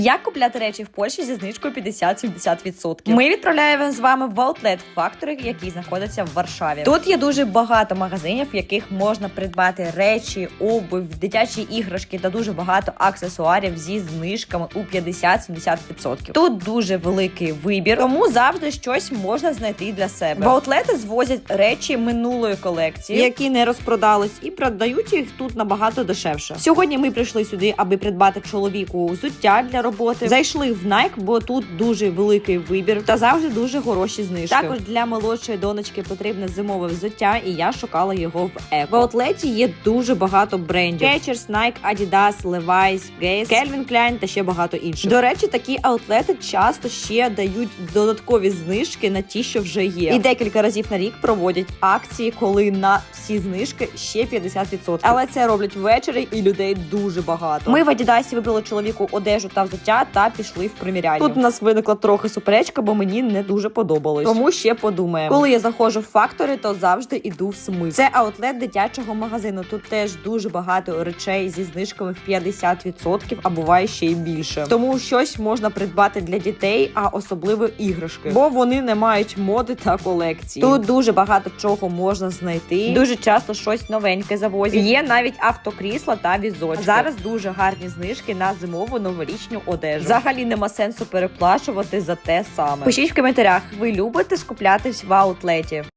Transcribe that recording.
Як купляти речі в Польщі зі знижкою 50-70%? Ми відправляємо з вами в Outlet Factory, який знаходиться в Варшаві. Тут є дуже багато магазинів, в яких можна придбати речі, обув, дитячі іграшки та дуже багато аксесуарів зі знижками у 50-70%. Тут дуже великий вибір, тому завжди щось можна знайти для себе. В аутлети звозять речі минулої колекції, які не розпродались, і продають їх тут набагато дешевше. Сьогодні ми прийшли сюди, аби придбати чоловіку взуття для роботи. Зайшли в Nike, бо тут дуже великий вибір та завжди дуже хороші знижки. Також для молодшої донечки потрібне зимове взуття, і я шукала його в Еко. В аутлеті є дуже багато брендів: Skechers, Nike, Adidas, Levi's, Guess, Calvin Klein та ще багато інших. До речі, такі аутлети часто ще дають додаткові знижки на ті, що вже є. І декілька разів на рік проводять акції, коли на всі знижки ще 50%. Але це роблять ввечері, і людей дуже багато. Ми в Адідасі вибрали чоловіку одежу та взуття та пішли в приміряльню. Тут у нас виникла трохи суперечка, бо мені не дуже подобалось. Тому ще подумаємо. Коли я заходжу в факторі, то завжди іду в смив. Це аутлет дитячого магазину. Тут теж дуже багато речей зі знижками в 50%, а буває ще й більше. Тому щось можна придбати для дітей, а особливо іграшки, бо вони не мають моди та колекції. Тут дуже багато чого можна знайти. Дуже часто щось новеньке завозять. Є навіть автокрісла та візочки. Зараз дуже гарні знижки на зимову новорічну одежу. Взагалі нема сенсу переплачувати за те саме. Пишіть в коментарях, ви любите скуплятись в аутлеті.